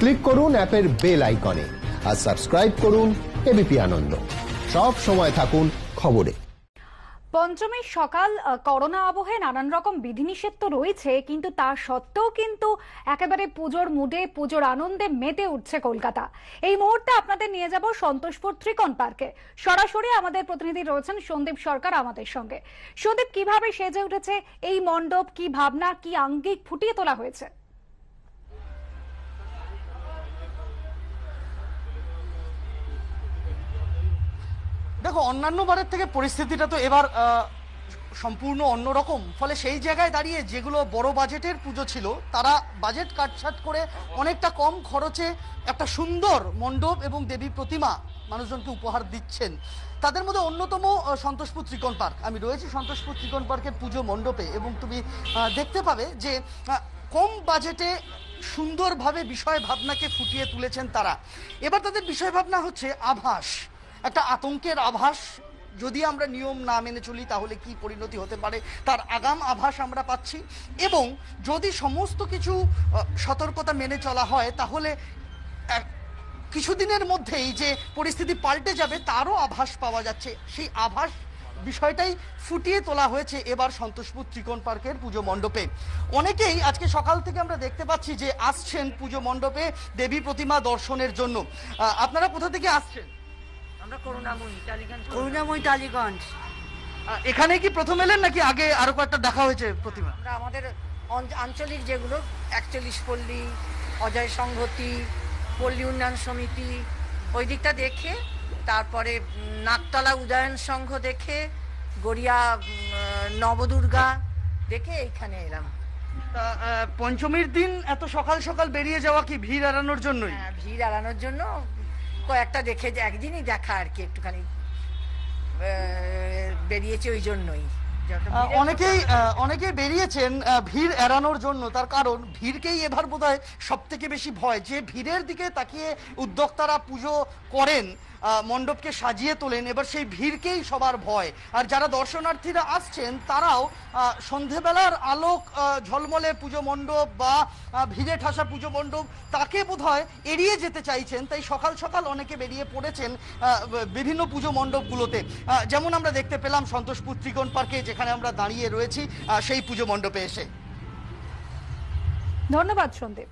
Click করুন অ্যাপের bell আইকনে আর সাবস্ক্রাইব করুন এবিপি আনন্দ। সব সময় থাকুন খবরে। পঞ্চমীর সকাল করোনা আবহে নানান রকম বিধিনিষেধ তো রয়েছে, কিন্তু তা সত্ত্বেও কিন্তু একেবারে পুজোর মুডে, পুজোর আনন্দে মেতে উঠছে কলকাতা। এই মুহূর্তে আপনাদের নিয়ে যাব সন্তোষপুর ত্রিকোণ পার্কে। সরাসরি আমাদের প্রতিনিধি রয়েছেন সন্দীপ সরকার আমাদের সঙ্গে। সন্দীপ, কীভাবে সেজে উঠেছে এই মণ্ডপ, কি ভাবনা, কি আঙ্গিক ফুটিয়ে তোলা হয়েছে? দেখো, অন্যান্য বারের থেকে পরিস্থিতিটা তো এবার সম্পূর্ণ অন্যরকম। ফলে সেই জায়গায় দাঁড়িয়ে যেগুলো বড় বাজেটের পুজো ছিল, তারা বাজেট কাটছাট করে অনেকটা কম খরচে একটা সুন্দর মণ্ডপ এবং দেবী প্রতিমা মানুষজনকে উপহার দিচ্ছেন। তাদের মধ্যে অন্যতম সন্তোষপুর ত্রিকোণ পার্ক। আমি রয়েছি সন্তোষপুর ত্রিকোণ পার্কের পুজো মণ্ডপে এবং তুমি দেখতে পাবে যে কম বাজেটে সুন্দরভাবে বিষয় ভাবনাকে ফুটিয়ে তুলেছেন তারা। এবার তাদের বিষয় ভাবনা হচ্ছে আভাস। একটা আতঙ্কের আভাস। যদি আমরা নিয়ম না মেনে চলি, তাহলে কি পরিণতি হতে পারে? তার আগাম আভাস আমরা পাচ্ছি। এবং যদি সমস্ত কিছু সতর্কতা মেনে চলা হয়, তাহলে কিছুদিনের মধ্যেই যে পরিস্থিতি পাল্টে যাবে, তারও আভাস পাওয়া যাচ্ছে। সেই আভাস বিষয়টাই ফুটিয়ে তোলা হয়েছে এবার সন্তোষপুর ত্রিকোণ পার্কের পুজো মণ্ডপে। অনেকেই আজকে সকাল থেকে আমরা দেখতে পাচ্ছি যে আসছেন পুজো মণ্ডপে দেবী প্রতিমা দর্শনের জন্য। আপনারা কোথা থেকে আসছেন? আমরা করুণাময়ী টালিগঞ্জ করুণাময়ী টালিগঞ্জ। এখানে কি প্রথম এলেন নাকি আগে আরও কয়েকটা দেখা হয়েছে প্রতিমা? আমরা আমাদের আঞ্চলিক যেগুলো একচল্লিশ পল্লী অজয় সংহতি পল্লী উন্নয়ন সমিতি ওই দিকটা দেখে তারপরে নাকতলা উদয়ন সংঘ দেখে গড়িয়া নবদুর্গা দেখে এইখানে এলাম। তা, পঞ্চমীর দিন এত সকাল সকাল বেরিয়ে যাওয়া কি ভিড় এড়ানোর জন্যই? হ্যাঁ, ভিড় এড়ানোর জন্য কয়েকটা দেখে একদিনই দেখা আর কি একটুখানি বেরিয়েছি ওই জন্যই। অনেকেই অনেকেই বেরিয়েছেন ভিড় এড়ানোর জন্য। তার কারণ ভিড়কেই এবার বোধহয় সব থেকে বেশি ভয়। যে ভিড়ের দিকে তাকিয়ে উদ্যোক্তারা পুজো করেন মণ্ডপকে সাজিয়ে তোলেন এবার সেই ভিড়কেই সবার ভয়। আর যারা দর্শনার্থীরা আসছেন তারাও সন্ধেবেলার আলোক ঝলমলে পুজো মণ্ডপ বা ভিড়ে ঠাসা পুজো মণ্ডপ তাকে বোধহয় এড়িয়ে যেতে চাইছেন। তাই সকাল সকাল অনেকে বেরিয়ে পড়েছেন বিভিন্ন পুজো মণ্ডপগুলোতে। যেমন আমরা দেখতে পেলাম সন্তোষপুর ত্রিকোণ পার্কে যেখানে আমরা দাঁড়িয়ে রয়েছি সেই পুজো মণ্ডপে এসে। ধন্যবাদ সন্দীপ।